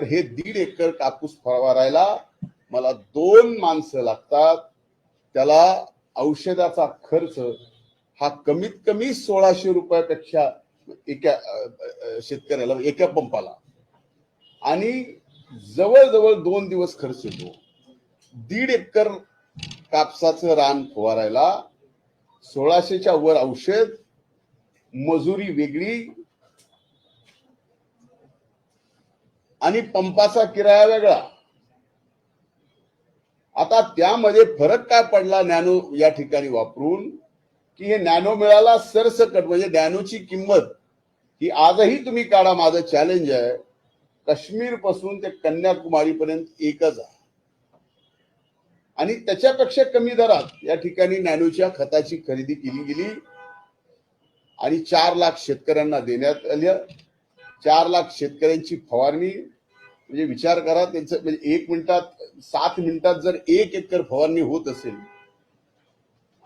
तर हे दीड एकर कापूस फवारायला मला दोन माणसं लागतात. त्याला औषधाचा खर्च हा कमीत कमी सोळाशे रुपयापेक्षा एका शेतकऱ्याला एका पंपाला. आणि जवळजवळ दोन दिवस खर्च येतो. दीड एकर कापसाचं रान फवारायला सोळाशेच्या वर औषध मजुरी वेगळी आणि पंपाचा किराया वेगळा. आता त्यामध्ये फरक काय पडला नॅनो या ठिकाणी वापरून? की हे नॅनो मिळाला सरसकट म्हणजे नॅनोची किंमत. ही आजही तुम्ही काढा माझं चॅलेंज आहे. काश्मीरपासून ते कन्याकुमारी पर्यंत एकच आहे. आणि त्याच्यापेक्षा कमी दरात या ठिकाणी नॅनोच्या खताची खरेदी केली गेली. आणि चार लाख शेतकऱ्यांना देण्यात आल्या चार लाख शेतकऱ्यांची फवारणी म्हणजे विचार करा त्यांचं म्हणजे एक मिनिटात सात मिनिटात जर एक एकर फवारणी होत असेल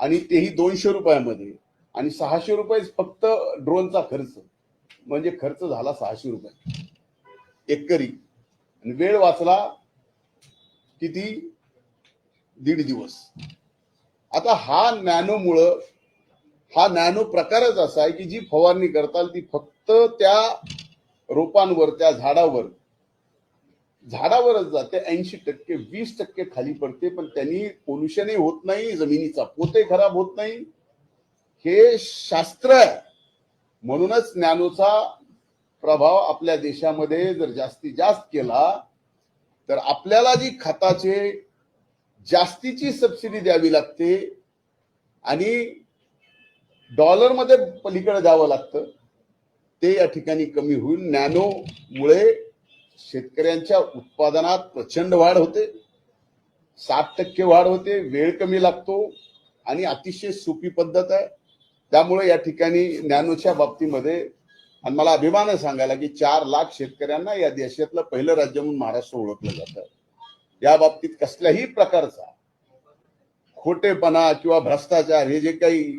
आणि तेही दोनशे रुपयामध्ये आणि सहाशे रुपये फक्त ड्रोनचा खर्च म्हणजे खर्च झाला सहाशे रुपये एकरी आणि वेळ वाचला किती? दीड दिवस. आता हा नॅनोमुळं हा नॅनो प्रकारच असा आहे की जी फवारणी करताल ती फक्त त्या रोपांवर त्या झाडावर. झाडावरच जाते ऐंशी टक्के वीस टक्के खाली पडते पण त्यांनी पोल्युशनही होत नाही जमिनीचा पोतही खराब होत नाही. हे शास्त्र आहे. म्हणूनच ज्ञानोचा प्रभाव आपल्या देशामध्ये जर जास्तीत जास्त केला तर आपल्याला जी खताचे जास्तीची सबसिडी द्यावी लागते आणि डॉलरमध्ये पलीकडे द्यावं लागतं. ते या ठिकाणी कमी होईल. नॅनो मुळे शेतकऱ्यांच्या उत्पादनात प्रचंड वाढ होते. सात टक्के वाढ होते. वेळ कमी लागतो आणि अतिशय सोपी पद्धत आहे. त्यामुळे या ठिकाणी नॅनोच्या बाबतीमध्ये आणि मला अभिमान आहे सांगायला की चार लाख शेतकऱ्यांना या देशातलं पहिलं राज्य म्हणून महाराष्ट्र ओळखलं जातं. या बाबतीत कसल्याही प्रकारचा खोटेपणा किंवा भ्रष्टाचार हे जे काही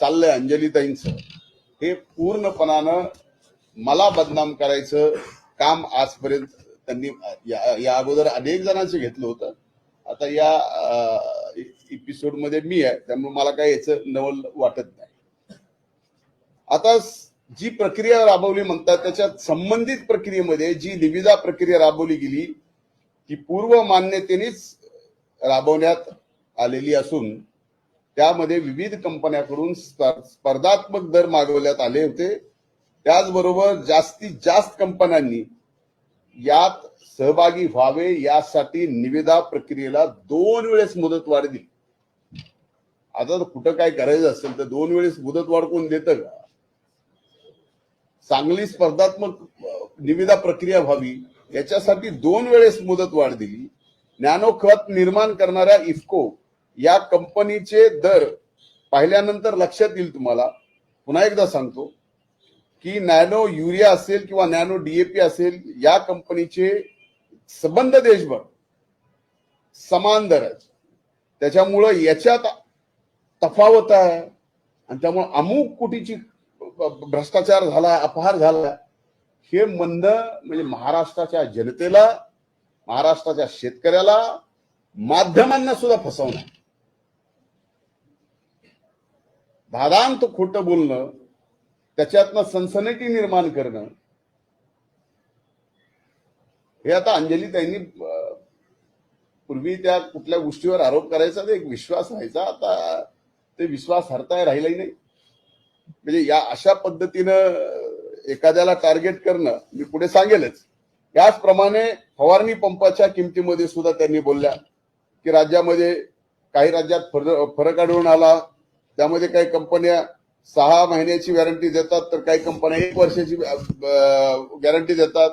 चाललंय अंजलीताईंचं हे पूर्णपणानं मला बदनाम करायचं काम आजपर्यंत त्यांनी या या अगोदर अनेक जणांचं घेतलं होतं. आता या एपिसोडमध्ये मी आहे त्यामुळे मला काही याचं नवल वाटत नाही. आता जी प्रक्रिया राबवली म्हणतात त्याच्यात संबंधित प्रक्रियेमध्ये जी निविदा प्रक्रिया राबवली गेली ती पूर्व मान्यतेनेच राबवण्यात आलेली असून त्यामध्ये विविध कंपन्याकडून स्पर्धात्मक दर मागवण्यात आले होते. त्याचबरोबर जास्तीत जास्त कंपन्यांनी यात सहभागी व्हावे यासाठी निविदा प्रक्रियेला दोन वेळेस मुदतवाढ दिली. आता कुठं काय करायचं असेल तर दोन वेळेस मुदतवाढ कोण देतं का? चांगली स्पर्धात्मक निविदा प्रक्रिया व्हावी याच्यासाठी दोन वेळेस मुदतवाढ दिली. नॅनो खत निर्माण करणाऱ्या इफको या कंपनीचे दर पाहिल्यानंतर लक्षात येईल तुम्हाला. पुन्हा एकदा सांगतो की नॅनो युरिया असेल किंवा नॅनो डीएपी असेल या कंपनीचे संबंध देशभर समान दर आहे त्याच्यामुळं याच्यात तफावत आहे आणि त्यामुळे अमुक कोटीची भ्रष्टाचार झाला अपहार झाला हे मंद म्हणजे महाराष्ट्राच्या जनतेला महाराष्ट्राच्या शेतकऱ्याला माध्यमांना सुद्धा फसवणं आहे. धादांत खोटं बोलणं त्याच्यातनं सनसनेटी निर्माण करणं हे आता अंजली त्यांनी पूर्वी त्या कुठल्या गोष्टीवर आरोप करायचा एक विश्वास व्हायचा आता ते विश्वास हरताय राहिलाही नाही. म्हणजे या अशा पद्धतीनं एखाद्याला टार्गेट करणं मी पुढे सांगेलच. याचप्रमाणे फवारणी पंपाच्या किमतीमध्ये सुद्धा त्यांनी बोलल्या की राज्यामध्ये काही राज्यात फर- फरक आढळून आला त्यामध्ये काही कंपन्या सहा महिन्याची गॅरंटी देतात तर काही कंपन्या एक वर्षाची गॅरंटी देतात.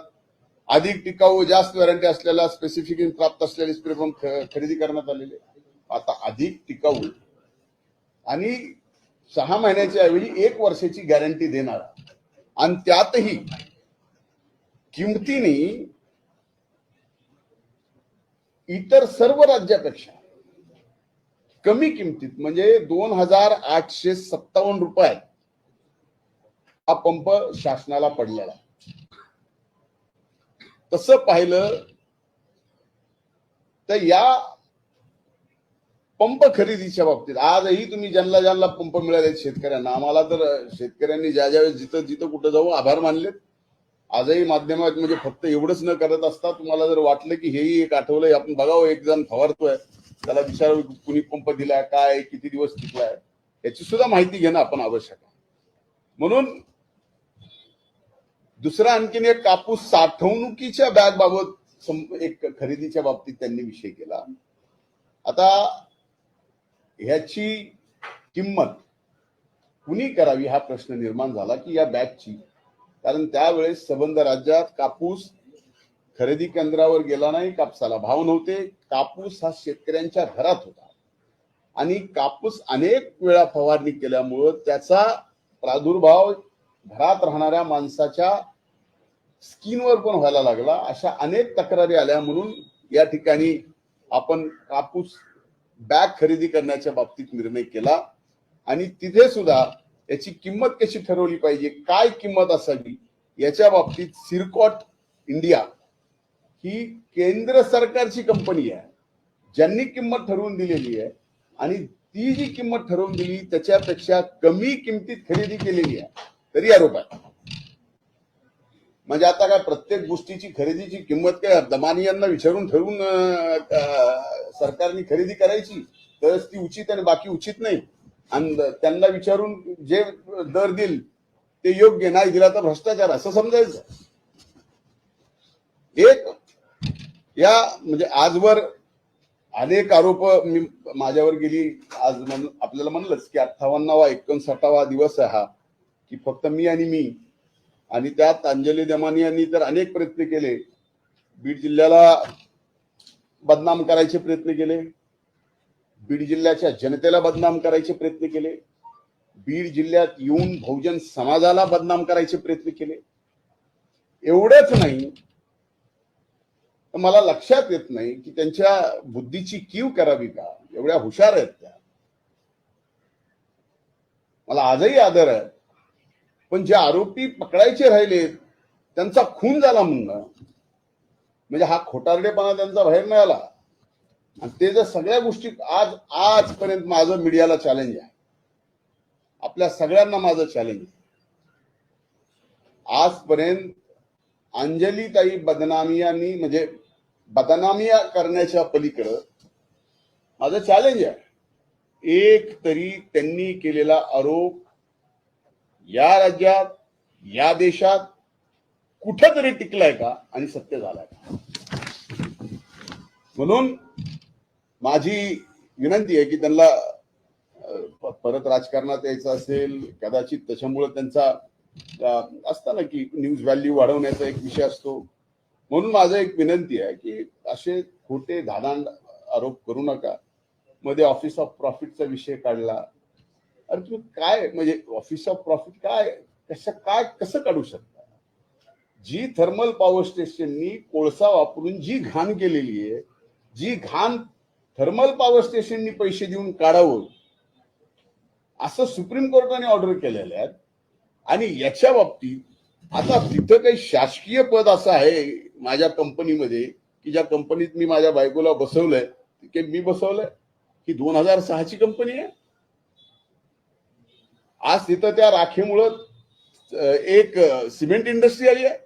अधिक टिकाऊ जास्त वॅरंटी असलेल्या स्पेसिफिकेशन प्राप्त असलेले स्प्रे पंप खरेदी करण्यात आलेले आता अधिक टिकाऊ. आणि सहा महिन्याच्या ऐवजी एक वर्षाची गॅरंटी देणारा. आणि त्यातही किमतीने इतर सर्व राज्यापेक्षा कमी किमतीत म्हणजे दोन हजार आठशे सत्तावन्न रुपये हा पंप शासनाला पडलेला तस पाहिलं तर या पंप खरेदीच्या बाबतीत आजही तुम्ही ज्यांना ज्यांना पंप मिळाले शेतकऱ्यांना आम्हाला तर शेतकऱ्यांनी ज्या ज्या वेळेस जिथं जिथं कुठं जाऊ आभार मानलेत. आजही माध्यमात म्हणजे फक्त एवढंच न करत असता तुम्हाला जर वाटलं की हेही एक आठवलंय आपण बघावं एक जण फवारतोय. त्याला विचारावं की कुणी पंप दिलाय काय किती दिवस टिकलाय याची सुद्धा माहिती घेणं आपण आवश्यक आहे. म्हणून दुसरा आणखीन एक कापूस साठवणुकीच्या बॅग बाबत एक खरेदीच्या बाबतीत त्यांनी विषय केला. आता ह्याची किंमत कुणी करावी हा प्रश्न निर्माण झाला की या बॅगची? कारण त्यावेळेस संबंध राज्यात कापूस खरेदी केंद्रावर गेला नाही कापसाला भाव नव्हते. कापूस हा शेतकऱ्यांच्या घरात होता. आणि कापूस अनेक वेळा फवारणी केल्यामुळं त्याचा प्रादुर्भाव घरात राहणाऱ्या माणसाच्या स्किनवर पण व्हायला लागला. अशा अनेक तक्रारी आल्या म्हणून या ठिकाणी आपण कापूस बॅग खरेदी करण्याच्या बाबतीत निर्णय केला. आणि तिथे सुद्धा याची किंमत कशी ठरवली पाहिजे काय किंमत असावी याच्या बाबतीत सिरकॉट इंडिया ही केंद्र सरकारची कंपनी आहे ज्यांनी किंमत ठरवून दिलेली आहे आणि ती जी किंमत ठरवून दिली त्याच्यापेक्षा कमी किमतीत खरेदी केलेली आहे. तरी आरोप आहे. म्हणजे आता काय प्रत्येक गोष्टीची खरेदीची किंमत काय दमानी यांना विचारून ठरवून सरकारने खरेदी करायची तरच ती उचित आणि बाकी उचित नाही. आणि त्यांना विचारून जे दर देईल ते योग्य नाही दिला तर भ्रष्टाचार असं समजायचं. एक या म्हणजे आजवर अनेक आरोप मी माझ्यावर गेली. आज म्हण आपल्याला म्हणलंच की अठ्ठावन्नावा एकोणसाठावा दिवस आहे हा की फक्त मी आणि मी. आणि त्यात अंजली दमानी यांनी तर अनेक प्रयत्न केले. बीड जिल्ह्याला बदनाम करायचे प्रयत्न केले. बीड जिल्ह्याच्या जनतेला बदनाम करायचे प्रयत्न केले. बीड जिल्ह्यात येऊन बहुजन समाजाला बदनाम करायचे प्रयत्न केले. एवढंच नाही मला लक्षात येत नाही की त्यांच्या बुद्धीची कीव करावी का? एवढ्या हुशार आहेत त्या. मला आजही आदर आहे. पण जे आरोपी पकडायचे राहिले त्यांचा खून झाला म्हणणं म्हणजे हा खोटारडेपणा त्यांचा बाहेर नाही आला आणि ते जर सगळ्या गोष्टी आज आजपर्यंत माझं मीडियाला चॅलेंज आहे. आपल्या सगळ्यांना माझं चॅलेंज आहे. आजपर्यंत अंजलीताई बदनामियांनी म्हणजे बदनामी करण्याच्या पलीकडं माझं चॅलेंज आहे. एक तरी त्यांनी केलेला आरोप या राज्यात या देशात कुठं तरी टिकलाय का आणि सत्य झालाय का? म्हणून माझी विनंती आहे की त्यांना परत राजकारणात यायचं असेल कदाचित त्याच्यामुळे त्यांचा असताना की न्यूज व्हॅल्यू वाढवण्याचा एक विषय असतो. म्हणून माझं एक विनंती आहे की असे खोटे धाडांड आरोप करू नका. मध्ये ऑफिस ऑफ प्रॉफिटचा विषय काढला. अरे तुम्ही काय म्हणजे ऑफिस ऑफ प्रॉफिट काय कसं काय कसं काढू शकता? जी थर्मल पॉवर स्टेशननी कोळसा वापरून जी घाण केलेली आहे जी घाण थर्मल पॉवर स्टेशननी पैसे देऊन काढावं असं सुप्रीम कोर्टाने ऑर्डर केलेलं आहे. आणि याच्या बाबतीत आता तिथं काही शासकीय पद असं आहे माझ्या कंपनीमध्ये की ज्या कंपनीत मी माझ्या बायकोला बसवलंय की मी बसवलंय. ही दोन हजार सहाची कंपनी आहे. आज तिथं त्या राखेमुळं एक सिमेंट इंडस्ट्री आली आहे.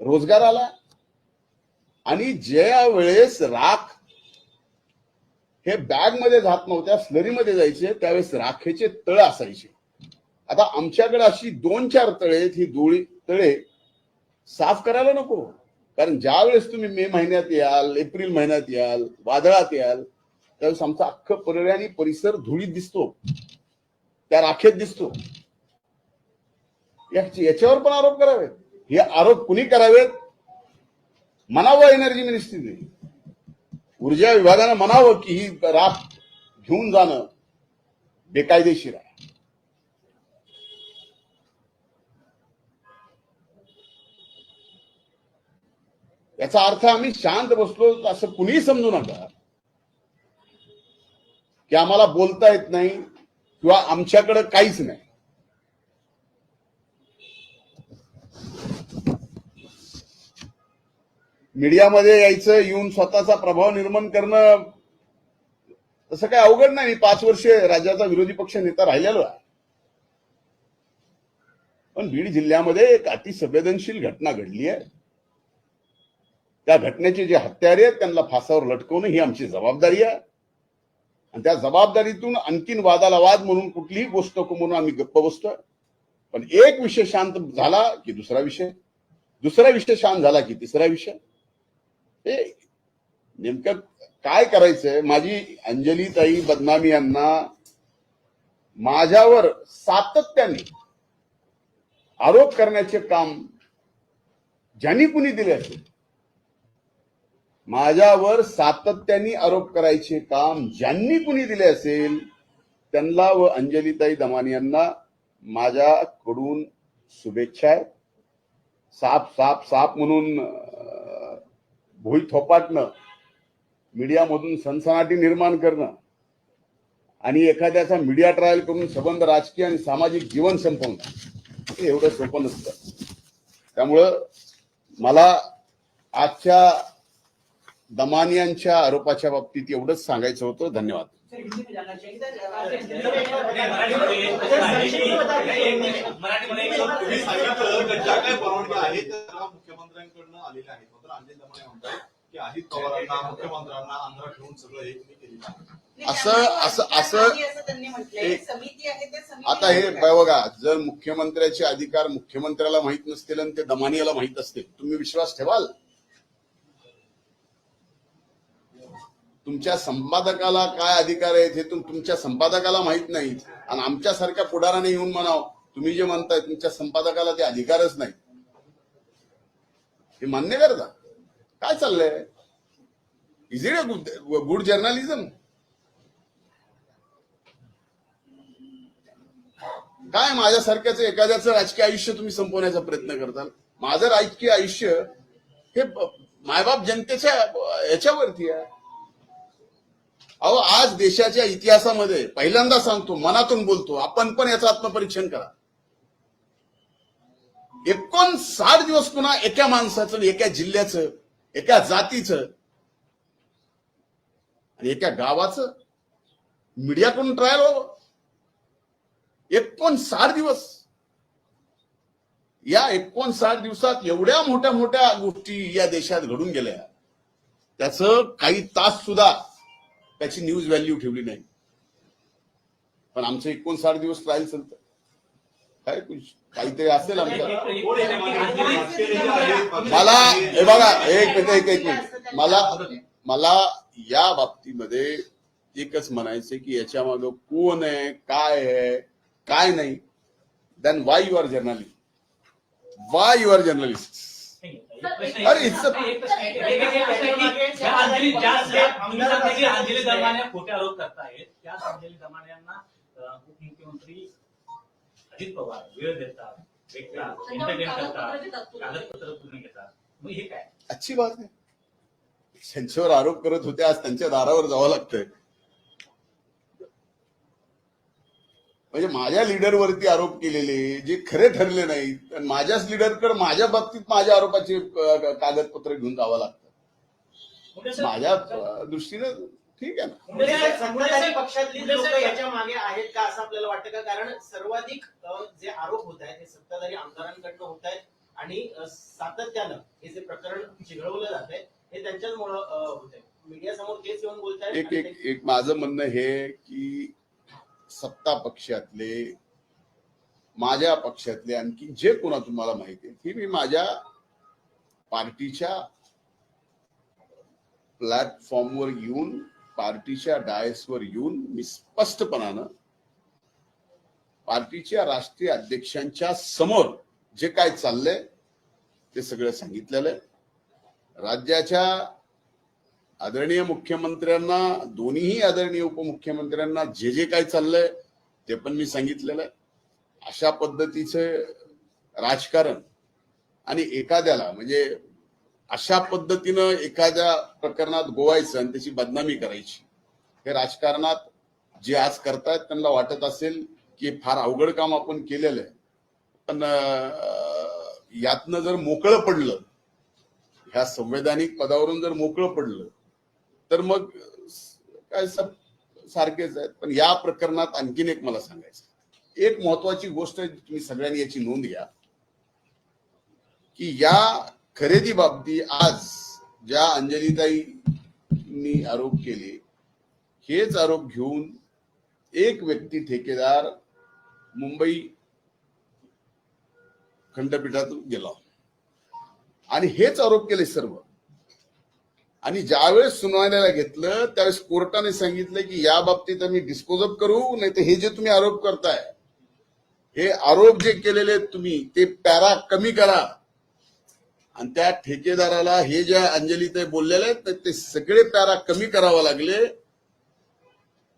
रोजगार आला. आणि ज्या वेळेस राख हे बॅगमध्ये जात नव्हत्या स्लरीमध्ये जायचे त्यावेळेस राखेचे तळ असायचे. आता आमच्याकडे अशी दोन चार तळे ही दोळी तळे साफ करायला नको. कारण ज्या वेळेस तुम्ही मे महिन्यात याल एप्रिल महिन्यात याल वादळात याल त्यावेळेस आमचा अख्खं पर्यायी परिसर धुळीत दिसतो. त्या राखेत दिसतो. याच्यावर पण आरोप करावेत. हे आरोप कुणी करावेत? म्हणावं एनर्जी मिनिस्ट्रीने. ऊर्जा विभागानं म्हणावं की ही राख घेऊन जाणं बेकायदेशीर आहे. याचा अर्थ आम्ही शांत बसलो असं कुणीही समजू नका. की आम्हाला बोलता येत नाही किंवा आमच्याकडे काहीच नाही. मीडियामध्ये यायचं येऊन स्वतःचा प्रभाव निर्माण करणं तसं काही अवघड नाही. मी पाच वर्ष राज्याचा विरोधी पक्ष नेता राहिलेलो आहे. पण बीड जिल्ह्यामध्ये एक अतिसंवेदनशील घटना घडली आहे. त्या घटनेचे जे हत्यारे आहेत त्यांना फासावर लटकवणं ही आमची जबाबदारी आहे. आणि त्या जबाबदारीतून आणखीन वादाला वाद म्हणून कुठलीही गोष्ट म्हणून आम्ही गप्प बसतोय. पण एक विषय शांत झाला की दुसरा विषय. दुसरा विषय शांत झाला की तिसरा विषय. हे नेमकं काय करायचंय? माझी अंजली ताई बदनामी यांना माझ्यावर सातत्याने आरोप करण्याचे काम ज्यांनी कुणी दिले असेल माझ्यावर सातत्याने आरोप करायचे काम ज्यांनी कुणी दिले असेल त्यांना व अंजलीताई दमानी यांना माझ्याकडून शुभेच्छा आहेत. साप साप साप म्हणून भुई थोपाटणं मीडियामधून सनसनाटी निर्माण करणं आणि एखाद्याचा मीडिया ट्रायल करून संबंध राजकीय आणि सामाजिक जीवन संपवणं हे एवढं सोपं नसतं. त्यामुळं मला आजच्या दमानियांच्या आरोपाच्या बाबतीत एवढंच सांगायचं होतं. धन्यवाद. मुख्यमंत्र्यांकडनं आलेल्या आहेत मात्र दमाने म्हणतात की अजित पवारांना मुख्यमंत्र्यांना आंध्रात ठेवून सगळं हे तुम्ही केलेलं आहे असं- असं- असं- आता हे बघा जर मुख्यमंत्र्याचे अधिकार मुख्यमंत्र्याला माहीत नसतील आणि ते दमानियाला माहीत असतील तुम्ही विश्वास ठेवाल? तुमच्या संपादकाला काय अधिकार आहेत हे तुमच्या संपादकाला माहीत नाही. आणि आमच्यासारख्या पुढाराने येऊन म्हणाव तुम्ही जे म्हणताय तुमच्या संपादकाला ते अधिकारच नाही. हे मान्य करता? काय चाललंय? Is it a good journalism काय माझ्यासारख्याच एखाद्याचं राजकीय आयुष्य तुम्ही संपवण्याचा प्रयत्न करताल? माझं राजकीय आयुष्य हे मायबाप जनतेच्या याच्यावरती आहे. अहो आज देशाच्या इतिहासामध्ये पहिल्यांदा सांगतो मनातून बोलतो आपण पण याचं आत्मपरीक्षण करा. एकोणसाठ दिवस पुन्हा एका माणसाचं एका जिल्ह्याचं एका जातीचं आणि एका गावाचं मीडियाकडून ट्रायल व्हावं. एकोणसाठ दिवस. या एकोणसाठ दिवसात एवढ्या मोठ्या मोठ्या गोष्टी या देशात घडून गेल्या. त्याचं काही तास सुद्धा त्याची न्यूज व्हॅल्यू ठेवली नाही पण आमचं एकोणसाठ दिवस ट्रायल चालतं काय काहीतरी असेल आमच्या मला हे बघा एक मिनिट एक एक मिनिट मला मला या बाबतीमध्ये एकच म्हणायचं की याच्या मागं कोण आहे काय आहे काय नाही then why you are journalist why you are journalist अरे, it's a- अंजली दरम्यान खोटे आरोप करतायत त्याच अंजली दरम्यान यांना अं, उपमुख्यमंत्री अजित पवार वेळ देतात भेटतात एंटरटेन करतात कागदपत्र पूर्ण घेतात मग हे काय? अच्छी बात आहे त्यांच्यावर आरोप करत होते आज त्यांच्या दारावर जावं लागतंय. म्हणजे माझ्या लीडरवरती आरोप केलेले जे खरे ठरले नाहीत आणि माझ्याच लीडरकडे माझ्या बाबतीत माझ्या आरोपाचे कागदपत्र घेऊन जावं लागतं. माझ्या दृष्टीनं ठीक आहे ना. सत्ताधारी पक्षातली लोक याच्या मागे आहेत का असं आपल्याला वाटतं का? कारण सर्वाधिक जे आरोप होत आहेत ते सत्ताधारी आमदारांकडनं होत आहेत आणि सातत्यानं हे जे प्रकरण चिघळवलं जात आहे हे त्यांच्याचमुळं होत आहे. मीडिया समोर तेच येऊन बोलत एक एक माझं म्हणणं हे की सत्ता पक्षातले माझ्या पक्षातले आणखी जे कोणा तुम्हाला माहिती आहे की मी माझ्या पार्टीच्या प्लॅटफॉर्मवर येऊन पार्टीच्या डायसवर येऊन मी स्पष्टपणानं पार्टीच्या राष्ट्रीय अध्यक्षांच्या समोर जे काय चाललंय ते सगळं सांगितलेलं आहे. राज्याच्या आदरणीय मुख्यमंत्र्यांना दोन्हीही आदरणीय उपमुख्यमंत्र्यांना जे जे काय चाललंय ते पण मी सांगितलेलं आहे. अशा पद्धतीचे राजकारण आणि एखाद्याला म्हणजे अशा पद्धतीनं एखाद्या प्रकरणात गोवायचं आणि त्याची बदनामी करायची हे राजकारणात जे आज करतायत त्यांना वाटत असेल की फार अवघड काम आपण केलेलं आहे. पण यातनं जर मोकळं पडलं ह्या संवैधानिक पदावरून जर मोकळं पडलं तर मग काय सब सारखेच आहेत. पण या प्रकरणात आणखीन एक मला सांगायचं एक महत्वाची गोष्ट तुम्ही सगळ्यांनी याची नोंद घ्या. की या खरेदी बाबतीत आज ज्या अंजलीताईंनी आरोप केले हेच आरोप घेऊन एक व्यक्ती ठेकेदार मुंबई खंडपीठातून गेला आणि हेच आरोप केले सर्व. आणि ज्यावेळेस सुनावण्याला घेतलं त्यावेळेस कोर्टाने सांगितलं की या बाबतीत आम्ही डिस्पोजअप करू नाही तर हे जे तुम्ही आरोप करताय हे आरोप जे केलेले आहेत तुम्ही ते पॅरा कमी करा. आणि त्या ठेकेदाराला हे ज्या ते बोललेले आहेत ते सगळे पॅरा कमी करावा लागले.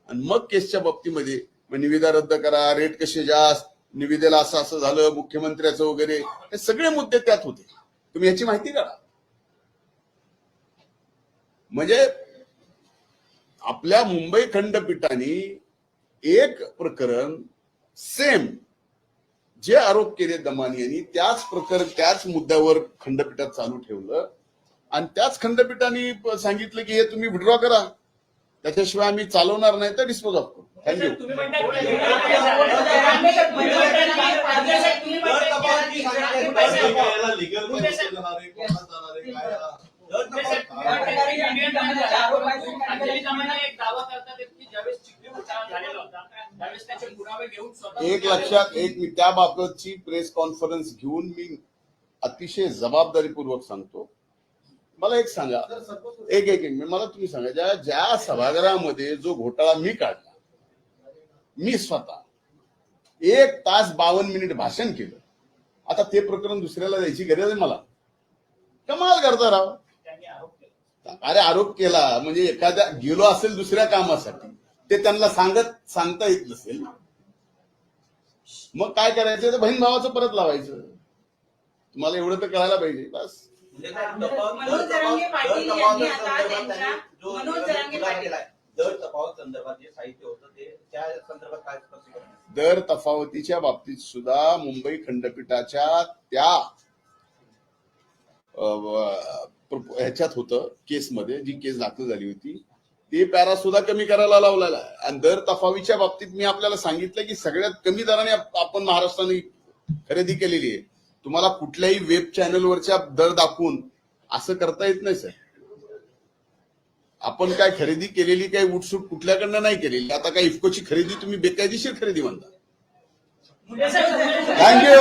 आणि मग केसच्या बाबतीमध्ये मग निविदा रद्द करा रेट कसे जास्त निविदेला असं असं झालं मुख्यमंत्र्याचं वगैरे हे सगळे मुद्दे त्यात होते. तुम्ही याची माहिती करा म्हणजे आपल्या मुंबई खंडपीठाने एक प्रकरण सेम जे आरोप केले दमानी यांनी त्याच प्रकरण त्याच मुद्द्यावर खंडपीठात चालू ठेवलं आणि त्याच खंडपीठाने सांगितलं की हे तुम्ही विड्रॉ करा त्याच्याशिवाय आम्ही चालवणार नाही तर डिस्पोज ऑफ करू थँक्यू तुम्ही म्हणताय याला legal benefit देणार आहे, कोणाला जाणार आहे, काय अंजली दमाने एक दावा करतात की ज्यावेळेस चिखली घोटाळा झालेला होता त्यावेळेस त्याचे पुरावे घेऊन स्वतः एक लक्षात एक मी त्याबाबतची प्रेस कॉन्फरन्स घेऊन मी अतिशय जबाबदारीपूर्वक सांगतो. मला एक सांगा एक एक एक मला तुम्ही सांगा ज्या ज्या सभागृहामध्ये जो घोटाळा मी काढला मी स्वतः एक तास बावन्न मिनिट भाषण केलं. आता ते प्रकरण दुसऱ्याला द्यायची गरज आहे मला. कमाल करता राव. अरे आरोप केला म्हणजे एखाद्या गेलो असेल दुसऱ्या कामासाठी ते त्यांना सांगत सांगता येत नसेल. मग काय करायचं? तर बहीण भावाचं परत लावायचं. तुम्हाला एवढं तर कळायला पाहिजे बस. म्हणजे मनोज दर जरांगे तफावत- पाटील यांनी आता त्यांच्या- मनोज जरांगे पाटील. दर तफावत संदर्भात जे साहित्य होतं ते त्या संदर्भात काय? दर तफावतीच्या बाबतीत सुद्धा मुंबई खंडपीठाच्या त्या ह्याच्यात होतं केसमध्ये जी केस दाखल झाली होती ते पॅरा सुद्धा कमी करायला लावलेला आहे. आणि दर तफावीच्या बाबतीत मी आपल्याला सांगितलं की सगळ्यात कमी दराने आपण महाराष्ट्राने खरेदी केलेली आहे. तुम्हाला कुठल्याही वेब चॅनलवरच्या दर दाखवून असं करता येत नाही सर. आपण काय खरेदी केलेली काही उठसूट कुठल्याकडनं नाही केलेली. आता काय इफकोची खरेदी तुम्ही बेकायदेशीर खरेदी म्हणता. थँक्यू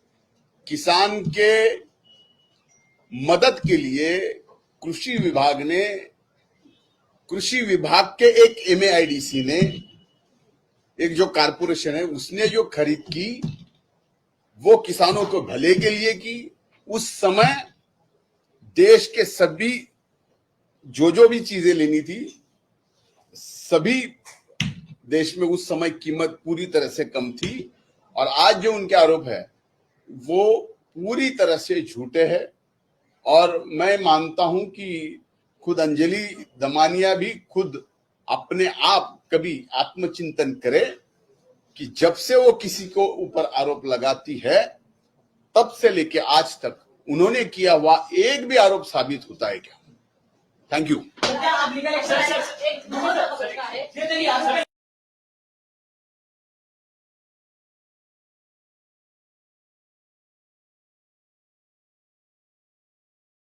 किसान के मदद के लिए कृषि विभाग ने, कृषि विभाग के एक एमएआईडीसी ने, एक जो कारपोरेशन है, उसने जो खरीद की, वो किसानों को भले के लिए की, उस समय देश के सभी जो जो भी चीज़ें लेनी थी, सभी देश में उस समय कीमत पूरी तरह से कम थी। और आज जो उनके आरोप है वो पूरी तरह से झूठे हैं और मैं मानता हूँ कि खुद अंजलि दमानिया भी खुद अपने आप कभी आत्मचिंतन करे कि जब से वो किसी को ऊपर आरोप लगाती है तब से लेके आज तक उन्होंने किया हुआ एक भी आरोप साबित होता है क्या थैंक यू